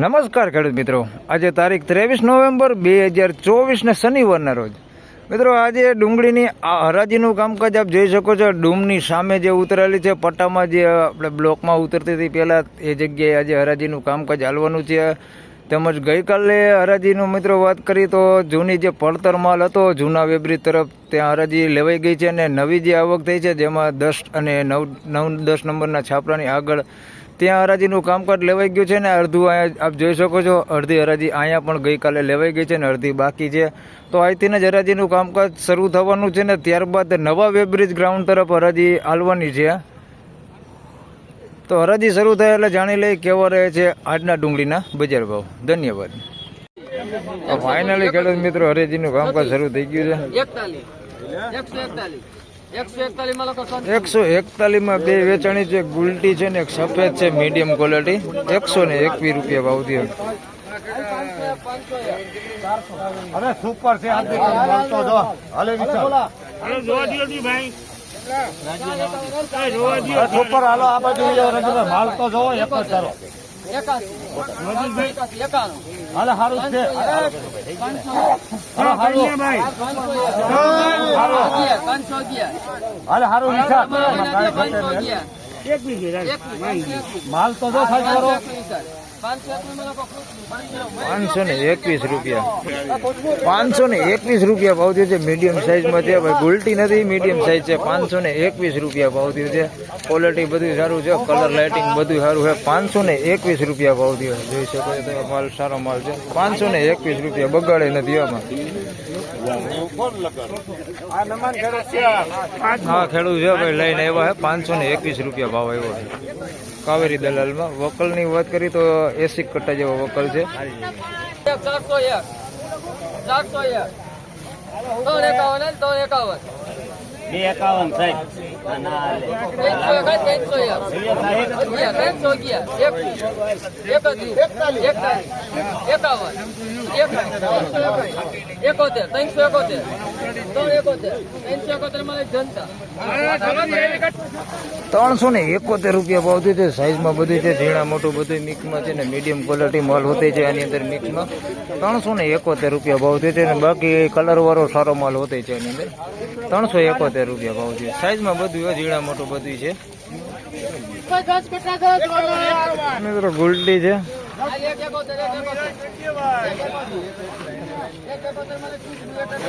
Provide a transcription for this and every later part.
નમસ્કાર ખેડૂત મિત્રો. આજે તારીખ ત્રેવીસ નવેમ્બર બે હજાર ચોવીસને શનિવારના રોજ. મિત્રો, આજે ડુંગળીની હરાજીનું કામકાજ આપ જોઈ શકો છો. ડૂમની સામે જે ઉતરેલી છે, પટ્ટામાં જે આપણે બ્લોકમાં ઉતરતી હતી, પહેલાં એ જગ્યાએ આજે હરાજીનું કામકાજ હાલવાનું છે. તેમજ ગઈકાલે હરાજીનું મિત્રો વાત કરી તો જૂની જે પડતર માલ હતો, જૂના વેબરી તરફ ત્યાં હરાજી લેવાઈ ગઈ છે અને નવી જે આવક થઈ છે, જેમાં દસ અને નવ નવ દસ નંબરના છાપરાની આગળ ત્યાં હરાજીનું કામકાજ લેવાઈ ગયું છે ને અડધું અહીંયા આપ જોઈ શકો છો. અડધી હરાજી અહીંયા પણ ગઈકાલે લેવાઈ ગઈ છે ને અડધી બાકી છે. તો અહીંથી જ હરાજીનું કામકાજ શરૂ થવાનું છે ને ત્યારબાદ નવા વેબ્રિજ ગ્રાઉન્ડ તરફ હરાજી હાલવાની છે. તો હરાજી શરૂ થાય એટલે જાણી લઈ કેવા રહે છે આજના ડુંગળીના બજાર ભાવ. ધન્યવાદ. ફાઇનલી ખેડૂત મિત્રો, હરાજીનું કામકાજ શરૂ થઈ ગયું એકતાલીસ. એકસો એકતાલીસમાં બે વેચાણી છે ગુલટી છે ને એક સફેદ છે મીડિયમ ક્વોલિટી એકસો ને એકવીસ રૂપિયા ભાવ દે અરે સુપર છે સુપર હાલો આ બાજુ માલ તો જો એક જ એકાસી. હાલે સારું છે. માલ તો જો સાહેબ કરો પાંચસો ને એકવીસ રૂપિયા. પાંચસો એકવીસ રૂપિયા ભાવ થયો છે. મીડિયમ સાઇઝમાં છે. ભાઈ, ગુલટી નથી. મીડિયમ સાઇઝ છે. પાંચસો ને એકવીસ રૂપિયા ભાવ થયો છે. ક્વોલિટી બધું સારું છે. કલર લાઇટિંગ બધું સારું છે. પાંચસો ને એકવીસ રૂપિયા ભાવ થયો જોઈ શકો છો માલ, સારો માલ છે. પાંચસો ને એકવીસ રૂપિયા બગાડે નથી આમાં. હા ખેડૂત છે ભાઈ, લઈને આવ્યા છે. પાંચસો ને એકવીસ રૂપિયા ભાવ આવ્યો છે. કાવેરી દલાલમાં. વકલની વાત કરી તો એસી કટ્ટા જેવો વકલ છે. ચારસો એક ચારસો એક. એકાવન એકાવન. ત્રણસો ને એકોતેર રૂપિયા ભાવ થયો છે. સાઈઝમાં બધું છે. ઝીણા મોટું બધું મિક્સમાં છે ને મીડિયમ ક્વોલિટી માલ હોતી છે આની અંદર મિક્સમાં ત્રણસો ને એકોતેર રૂપિયા ભાવ થયો છે ને બાકી કલરવાળો સારો માલ હોતે છે એની અંદર. ત્રણસો એકોતેર રૂપિયા ભાવ થયો સાઈઝમાં બધું જીડા મોટું બધું છે. મિત્રો ગુલટી છે.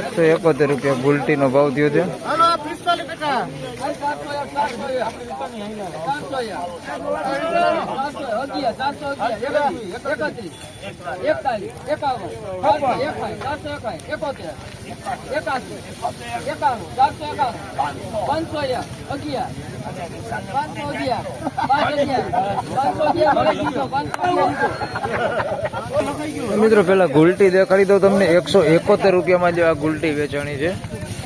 એકસો એકોતેર રૂપિયા ગુલટીનો ભાવ થયો છે. મિત્રો પેલા ગુલટી દેખાડી દઉં તમને. એકસો એકોતેર રૂપિયામાં જે આ ગુલટી વેચાણી છે.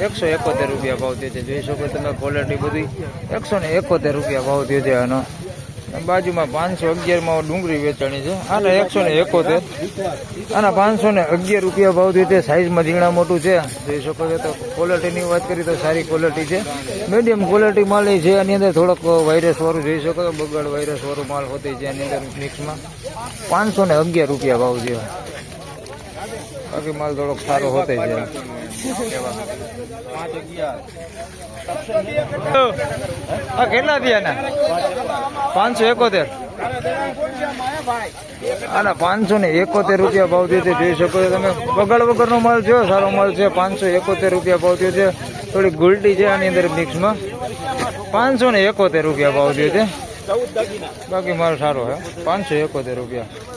એકસો એકોતેર રૂપિયા ભાવ થયો છે. જોઈ શકો તમે ક્વોલિટી બધી. એકસો ને એકોતેર રૂપિયા ભાવ થયો છે આનો. બાજુમાં પાંચસો અગિયારમાં ડુંગળી વેચાણી છે. આના એકસો ને એકોતેર. આના પાંચસો ને અગિયાર રૂપિયા ભાવ થયો છે. સાઈઝમાં ઝીણા મોટું છે. જોઈ શકો છો તો ક્વોલિટીની વાત કરીએ તો સારી ક્વોલિટી છે. મીડિયમ ક્વોલિટી માલ છે. એની અંદર થોડોક વાયરસવાળું જોઈ શકો છો. બગાડ વાયરસ વાળું માલ હોતી છે એની અંદર મિક્સમાં પાંચસો ને અગિયાર રૂપિયા ભાવ થયો. બાકી માલ થોડોક સારો હોતે છે કેટલા થયા પાંચસો એકોતેર? આના પાંચસો ને એકોતેર રૂપિયા ભાવ થયો જોઈ શકો છો તમે. બગાડ વગરનો માલ છે, સારો માલ છે, પાંચસો એકોતેર રૂપિયા ભાવ થયો છે. થોડી ગુલટી છે આની અંદર મિક્સમાં. પાંચસો ને એકોતેર રૂપિયા ભાવ થયો છે. બાકી માલ સારો છે, પાંચસો એકોતેર રૂપિયા.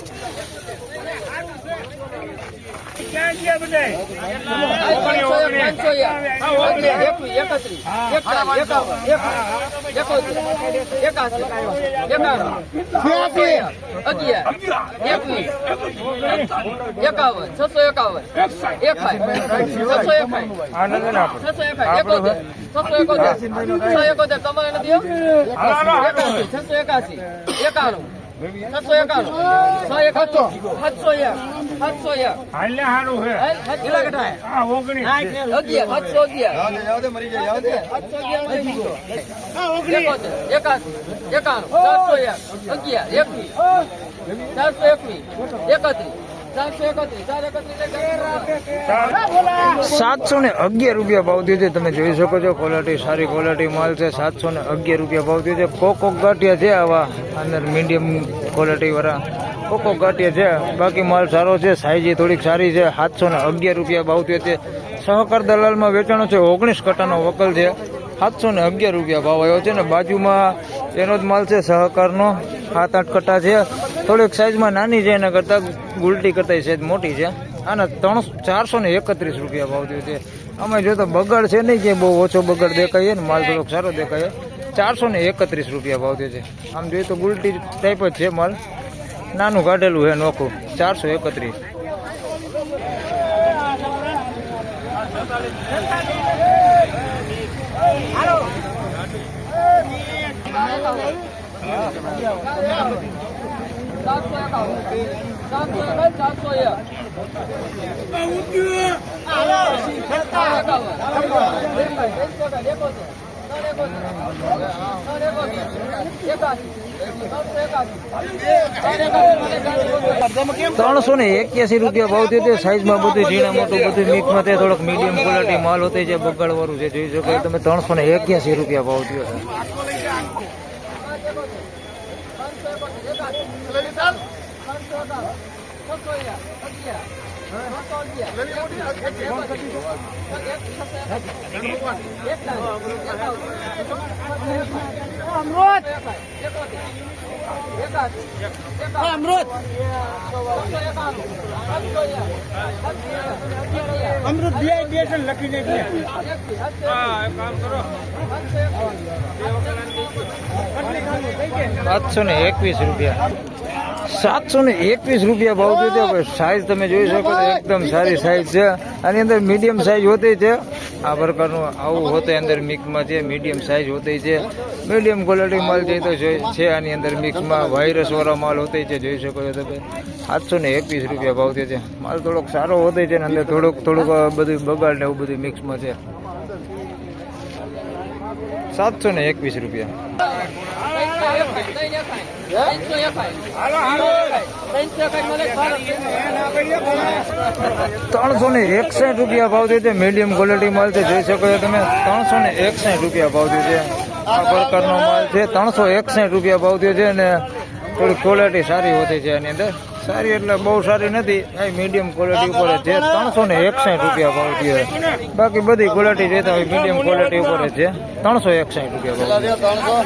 એકાવન છસો એકાવન છસો એકોતેર છસો એકોતેર છસો એકોતેર તમારે નથી છસો એકાસી એકાણું છસો એકાણું છ એકાણું સાતસો એક સાતસો એક હાલે સારું છે હાલ, સાતસો એક. ઓગણીસ અગિયાર સાતસો અગિયાર સાતસો અગિયાર ચારસો એક અગિયાર એકવીસ ચારસો એકવીસ એકત્રીસ સાતસો ને અગિયાર રૂપિયા ભાવ થયો છે. તમે જોઈ શકો છો ક્વોલિટી સારી ક્વોલિટી માલ છે. સાતસો ને અગિયાર રૂપિયા ભાવ થયો છે. કોકો ગાંઠિયા છે આવા અંદર મીડિયમ ક્વોલિટી વાળા. કોકો ગાંઠિયા છે. બાકી માલ સારો છે સાઈઝ થોડીક સારી છે. સાતસો ને અગિયાર રૂપિયા ભાવ થયો છે. સહકાર દલાલમાં વેચાણો છે. ઓગણીસ કટાનો વકલ છે. સાતસો ને અગિયાર રૂપિયા ભાવ આવ્યો છે ને બાજુમાં એનો જ માલ છે સહકારનો. સાત આઠ કટ્ટા છે. થોડીક સાઈઝમાં નાની છે, એના કરતાં ગુલટી કરતાં સાઈઝ મોટી છે. આના ત્રણસો ચારસો ને એકત્રીસ રૂપિયા ભાવ થયો છે. અમે જો તો બગડ છે નહીં કે બહુ ઓછો બગડ દેખાય ને, માલ થોડોક સારો દેખાય ચારસો ને એકત્રીસ રૂપિયા ભાવ થયો છે. આમ જોઈએ તો ગુલટી ટાઈપ જ છે માલ. નાનું કાઢેલું છે નોખું, ચારસો એકત્રીસ. સાતસો એકાવન ને એક્યાસી રૂપિયા ભાવ થયો સાઈઝમાં બધું ઝીણા મોટું બધું મિક્સમાં તે થોડોક મીડિયમ ક્વોલિટી માલ હોતી છે બગાડવાળું છે. જોઈ શકો તમે ત્રણસો ને એક્યાસી રૂપિયા ભાવ થયો છે અમૃત અમૃત ડિહાઇડ્રેશન લખીને દે સાતસો ને એકવીસ રૂપિયા સાતસો ને એકવીસ રૂપિયા ભાવ થયો છે. સાઈઝ તમે જોઈ શકો છો એકદમ સારી સાઈઝ છે. આની અંદર મીડિયમ સાઈઝ હોતી છે. આ પ્રકારનું આવું હોતે અંદર મિક્સમાં છે. મીડિયમ સાઈઝ હોતી છે. મીડિયમ ક્વોલિટી માલ છે તો છે આની અંદર મિક્સમાં વાયરસવાળો માલ હોતે છે જોઈ શકો છો તમે. સાતસો ને એકવીસ રૂપિયા ભાવ થયો છે. માલ થોડોક સારો હોતે છે ને અંદર થોડુંક થોડુંક બધું બગાડ ને એવું બધું મિક્સમાં છે. સાતસો ને એકવીસ રૂપિયા. ત્રણસો ને એકસાઠ રૂપિયા ભાવ થયો છે મીડિયમ ક્વોલિટી માલ છે, જોઈ શકો છો તમે. ત્રણસો ને એકસઠ રૂપિયા ભાવ થયો છે આ પ્રકારનો માલ છે ત્રણસો એકસઠ રૂપિયા ભાવ થયો છે અને થોડી ક્વોલિટી સારી હોતી છે એની અંદર. સારી એટલે બહુ સારી નથી આ મીડિયમ ક્વોલિટી ઉપર છે. ત્રણસો ને એકસાઠ રૂપિયા ભાવ થયો બાકી બધી ક્વોલિટી રહેતા હોય મીડિયમ ક્વોલિટી ઉપર છે. ત્રણસો એકસાઠ રૂપિયા ભાવ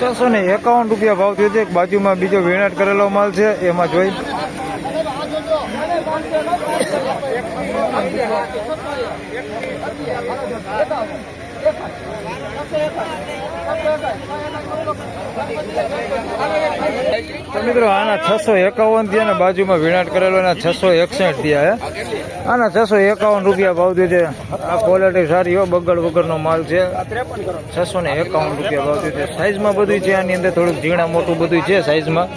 છસો ને એકાવન રૂપિયા ભાવ થયો છે. બાજુમાં બીજો વેણાટ કરેલો માલ છે. એમાં જોઈ. મિત્રો, આના છસો એકાવન થયા ને બાજુમાં વિનાટ કરેલો એના છસો એકસઠ થયા, હે? આના છસો એકાવન રૂપિયા ભાવ દીધે આ ક્વોલિટી સારી હો, બગડ વગરનો માલ છે. છસો ને એકાવન રૂપિયા ભાવ દીધે સાઈઝમાં બધું છે, આની અંદર થોડુંક ઝીણા મોટું બધું છે સાઈઝમાં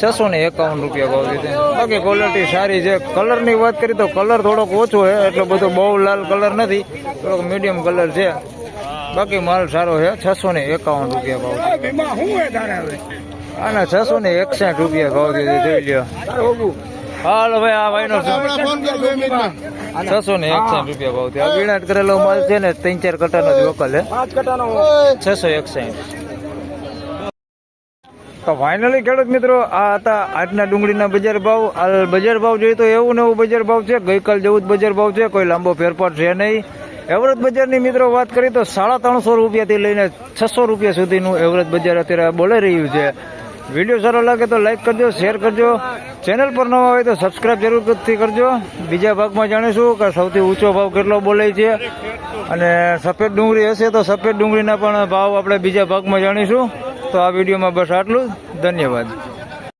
છસો ને એકાવન રૂપિયા ભાવ દીધે બાકી ક્વોલિટી સારી છે. કલરની વાત કરીએ તો કલર થોડોક ઓછો છે, એટલો બધો બહુ લાલ કલર નથી. થોડોક મીડિયમ કલર છે. બાકી માલ સારો છે, છસો ને એકાવન રૂપિયા ભાવ આના છસો ને એકસાઠ રૂપિયા ભાવ દીધે જોઈ લ્યો. હાલો ભાઈ આ ભાઈનો છસો ને એકસાઠ રૂપિયા ભાવ થયો વિનાટ કરેલો માલ છે ને ત્રણ ચાર કટા નો લોકલ છસો એકસાઠ તો ફાઇનલી ખેડૂત મિત્રો આ હતા આજના ડુંગળીના બજાર ભાવ. હાલ બજાર ભાવ જોઈએ તો એવું ને એવું બજાર ભાવ છે. ગઈકાલ જેવું જ બજાર ભાવ છે. કોઈ લાંબો ફેરફાર છે નહીં. એવરેજ બજારની મિત્રો વાત કરીએ તો સાડા ત્રણસો રૂપિયાથી લઈને છસો રૂપિયા સુધીનું એવરેજ બજાર અત્યારે બોલાઈ રહ્યું છે. વીડિયો સારો લાગે તો લાઈક કરજો શેર કરજો. ચેનલ પર નવા હોય તો સબસ્ક્રાઈબ જરૂરથી કરજો. બીજા ભાગમાં જાણીશું કે સૌથી ઊંચો ભાવ કેટલો બોલાય છે. અને સફેદ ડુંગળી હશે તો સફેદ ડુંગળીના પણ ભાવ આપણે બીજા ભાગમાં જાણીશું. તો આ વિડીયોમાં બસ આટલું ધન્યવાદ.